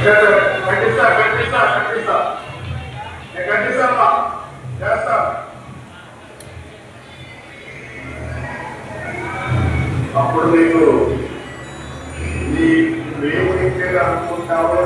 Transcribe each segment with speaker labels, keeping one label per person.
Speaker 1: కట్టిస్తా
Speaker 2: కట్టిస్తా కట్టిస్తా నేను కట్టిస్తామా అనుకుంటావో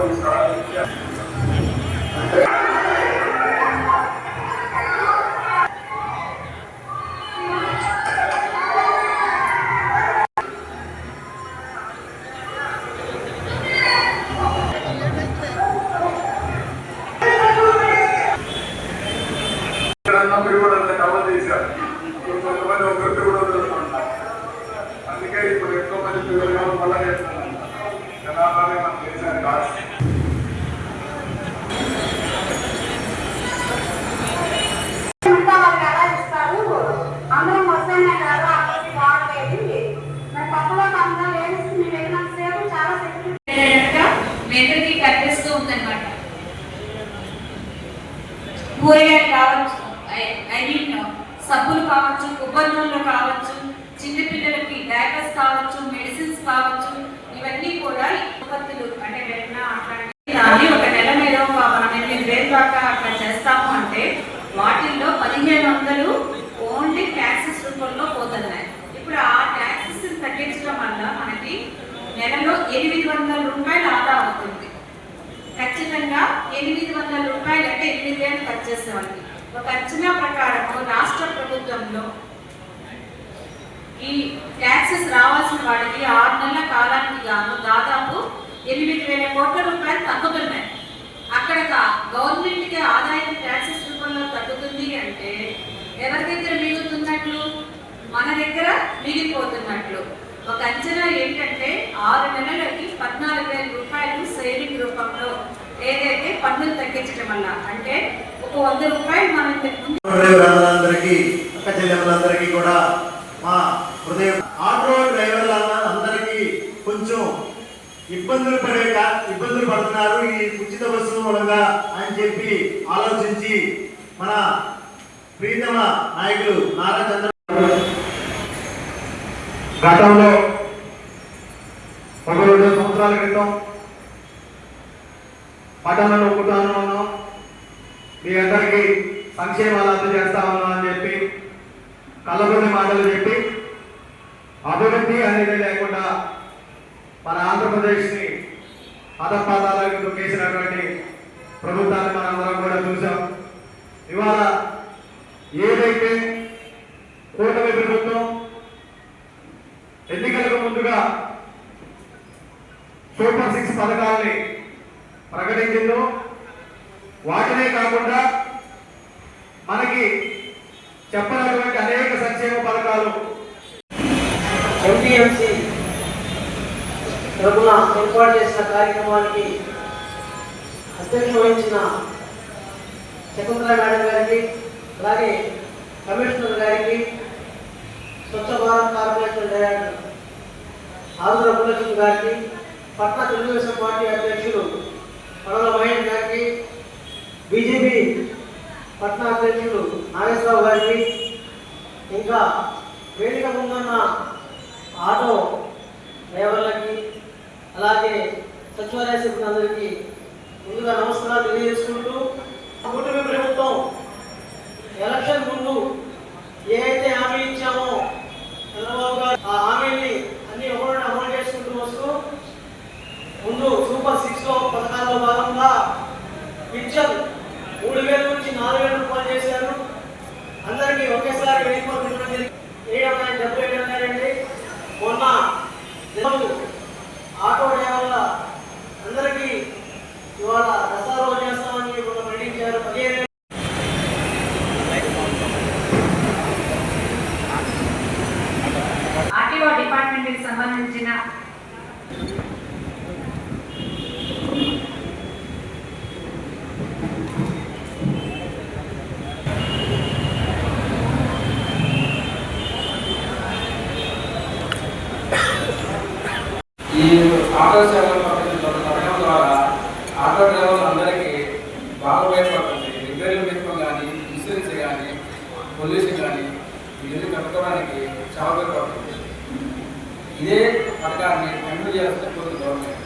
Speaker 2: కూరగాయలు కావచ్చు ఐ మీన్ సబ్బులు కావచ్చు కొబ్బరి నూనెలు కావచ్చు చిన్నపిల్లలకి డైపర్స్ కావచ్చు మెడిసిన్స్ కావచ్చు ఇవన్నీ కూడా ఉత్పత్తులు అంటే వెన్న అట్లాంటి ఒక నెల మీద మనం ఎనిమిది వేలు దాకా అట్లా చేస్తాము అంటే వాటిల్లో పదిహేను వందలు ఓన్లీ ట్యాక్సెస్ రూపంలో పోతున్నాయి. ఇప్పుడు ఆ ట్యాక్సెస్ తగ్గించడం వల్ల మనకి నెలలో ఎనిమిది వందల రూపాయలు ఆదా అవుతుంది. ఖచ్చితంగా ఎనిమిది వందల రూపాయలు అంటే ఎనిమిది వేలు ఖర్చు చేసేవాళ్ళకి ఒక అంచనా ప్రకారము రాష్ట్ర ప్రభుత్వంలో ఈ ట్యాక్సెస్ రావాల్సిన వాడికి ఆరు నెలల కాలానికి గాను దాదాపు ఎనిమిది వేల కోట్ల రూపాయలు తగ్గుతున్నాయి. అక్కడ గవర్నమెంట్కి ఆదాయం ట్యాక్సెస్ రూపంలో తగ్గుతుంది అంటే ఎవరి దగ్గర మిగులుతున్నట్లు? మన దగ్గర మిగిలిపోతున్నట్లు. ఒక అంచనా ఏంటంటే ఆరు నెలలకి పద్నాలుగు వేల రూపాయలు సేవింగ్ రూపంలో ఏదైతే పన్నులు తగ్గించడం వల్ల అంటే ఒక వంద రూపాయలు మనం ఇంతకు
Speaker 3: అక్క చెల్లెమ్మలందరికీ కూడా మా హృదయం ఆటో డ్రైవర్ల అందరికీ కొంచెం ఇబ్బందులు పడే ఇబ్బందులు పడుతున్నారు. ఈ ఉచిత బస్సు మూలంగా అని చెప్పి ఆలోచించి మన ప్రీతమ నాయకులు నారా చంద్ర గతంలో ఒక రెండు సంవత్సరాల క్రితం పట్టణంలో ఉంటాను ఉన్నాం. మీ అందరికీ సంక్షేమాలు అందజేస్తా ఉన్నాం అని చెప్పి కళ్ళబొల్లి మాటలు చెప్పి అభివృద్ధి అనేది లేకుండా మన ఆంధ్రప్రదేశ్ని అధపాతాలకు దొక్కేసినటువంటి ప్రభుత్వాన్ని మనం అందరం కూడా చూసాం ఇవాళ ఏదైతే కూటమి ప్రభుత్వం ఎన్నికలకు ముందుగా సూపర్ సిక్స్ పథకాలని ప్రకటించిందో వాటినే కాకుండా మనకి చెప్పనటువంటి అనేక సంక్షేమ పథకాలు
Speaker 4: ఎంపీఎంసీ ప్రభుల ఏర్పాటు చేసిన కార్యక్రమానికి అధ్యక్షత వహించిన శకుంతల మేడం గారికి అలాగే కమిషనర్ గారికి స్వచ్ఛ భారత్ కార్పొరేషన్ డైరెక్టర్ ఆంధ్ర భువనేశ్వర్ గారికి పట్న తెలుగుదేశం పార్టీ అధ్యక్షులు పడల మహేష్ గారికి బీజేపీ పట్న అధ్యక్షులు నాగేశ్వరరావు గారికి ఇంకా వేదిక ముందున్న ఆటో డ్రైవర్లకి అలాగే సచివాలయ సిబ్బందికి ముందుగా నమస్కారాలు తెలియజేసుకుంటూ కూటమి ప్రభుత్వం ఎలక్షన్ ముందు ఏ అయితే హామీ ఇచ్చామో చంద్రబాబు గారు ఆ హామీని అన్ని ఒకటి అమలు చేసుకుంటూ వస్తూ ముందు సూపర్ సిక్స్లో పథకాల్లో భాగంగా పింఛన్ మూడు వేల నుంచి నాలుగు వేల రూపాయలు చేశారు అందరికీ ఒకేసారి వెయ్యి రూపాయలు ఇవ్వడం జరిగింది ఏడు ఆయన డెబ్బై ఏడు ఉన్నారండి మొన్న జనాలు ఆటో డ్రైవర్ల అందరికీ ఇవాళ దసరా రోజు చేస్తామని మొన్న ప్రకటించారు పదిహేను వేలు
Speaker 2: ఆర్టీఓ డిపార్ట్మెంట్కి సంబంధించిన
Speaker 5: ఈ ఆటో సేవల పథకం ద్వారా ఆటో డ్రైవర్లు అందరికీ బాగా ఉపయోగపడుతుంది రిపేర్లు పెట్టుకోవడం కానీ ఇన్సూరెన్స్ కానీ పొల్యూషన్ కానీ ఇవన్నీ కట్టుకోవడానికి చాలా ఉపయోగపడుతుంది ఇదే పథకాన్ని అమలు చేస్తే పోతుంది గవర్నమెంట్?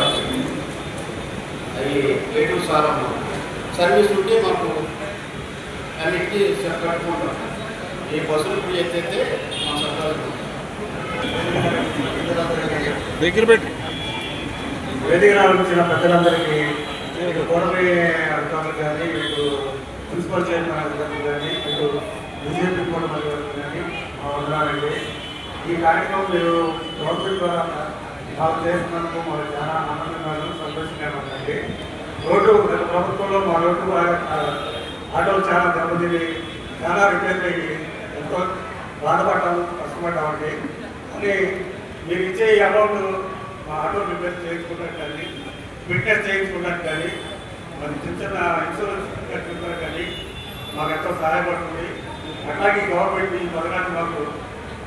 Speaker 6: వస్తుంది అది ఏటు సారము సర్వీస్ ఉంటే మాకు అన్నిటికీ కట్టుకుంటాం. ఈ బస్సులు ఇప్పుడు ఎత్తైతే మా సర్కారు
Speaker 7: దగ్గర పెట్టి.
Speaker 8: వేదిక వచ్చిన పెద్దలందరికీ ఇటు కోటమి అధికారులు కానీ మున్సిపల్ చైర్మన్ అధికారులు కానీ ఇటు బీజేపీ కూటమి అధికారులు కానీ ఉన్నారండి. ఈ కార్యక్రమం మీరు గవర్నమెంట్ ద్వారా బాగా చేస్తున్నందుకు మాకు చాలా ఆనందంగా సంతోషంగా ఉందండి. రోడ్డు గత ప్రభుత్వంలో మా రోడ్డు ఆటోలు చాలా దెబ్బతిని చాలా రిపేర్ అయ్యి ఎంతో బాధపడ్డాము కష్టపడ్డామండి. కానీ మీరు ఇచ్చే ఈ అమౌంట్ మా ఆటో రిపేర్ చేయించుకున్నట్టు కానీ ఫిట్నెస్ చేయించుకున్నట్టు కానీ మరి చిన్న చిన్న ఇన్సూరెన్స్ మాకు ఎంతో సహాయపడుతుంది అట్లాగే గవర్నమెంట్ ఈ పథకాన్ని మాకు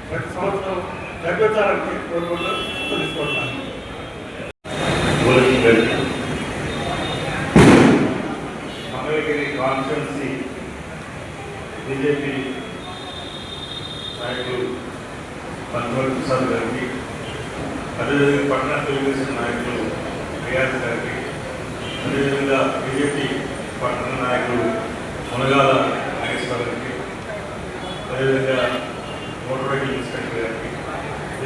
Speaker 8: ప్రతి సంవత్సరం తగ్గించాలని కోరుకుంటూ తెలుసుకుంటున్నాను
Speaker 9: మంగళగిరి కాన్స్టిట్యున్సీ బీజేపీ నాయకులు పంతొమ్మిది ప్రసాద్ గారికి అదేవిధంగా పట్టణ తెలుగుదేశం నాయకులు రియాజ్ గారికి అదేవిధంగా బీజేపీ పట్టణ నాయకులు మునగాల నాగేశ్వర గారికి అదేవిధంగా మోటార్ వెహికల్ ఇన్స్పెక్టర్ గారికి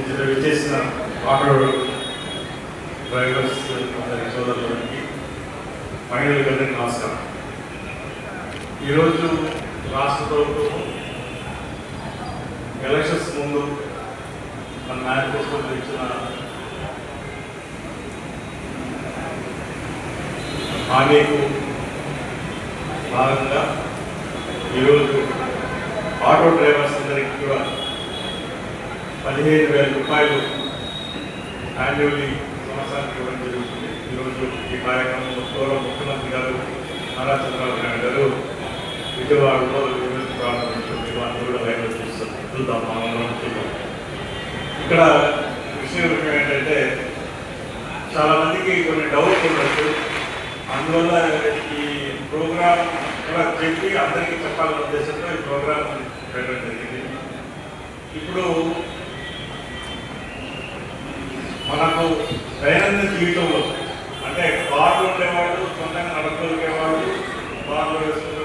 Speaker 9: ఇద్దరు విచ్చేసిన ఆటో డ్రైవర్స్ అందరి సోదరులకి మహిళలకు అందరికీ నమస్కారం. ఈరోజు రాష్ట్ర ప్రభుత్వం ఎలక్షన్స్ ముందు మన మేనిఫెస్టోలో ఇచ్చిన హామీకు భాగంగా ఈరోజు ఆటో డ్రైవర్స్ అందరికీ కూడా పదిహేను వేల రూపాయలు యాన్యువల్లీ సంవత్సరానికి ఇవ్వడం జరుగుతుంది. ఈరోజు ఈ కార్యక్రమంలో గౌరవ ముఖ్యమంత్రి గారు నారా చంద్రబాబు నాయుడు గారు విజయవాడలో ఈరోజు ప్రారంభించారు వాళ్ళు కూడా లైవ్లో చూస్తాం. చూద్దాం మనం చూద్దాం. ఇక్కడ విషయం ఏంటంటే చాలామందికి కొన్ని డౌట్స్ ఉండొచ్చు అందువల్ల ఈ ప్రోగ్రామ్ ఇలా చెప్పి అందరికీ చెప్పాలనే ఉద్దేశంతో ఈ ప్రోగ్రామ్ పెట్టడం జరిగింది. ఇప్పుడు మనకు దైనందిన జీవితంలో అంటే బాధలు ఉండేవాళ్ళు సొంతంగా నడకలిగేవాళ్ళు బాధలు వేసుకునే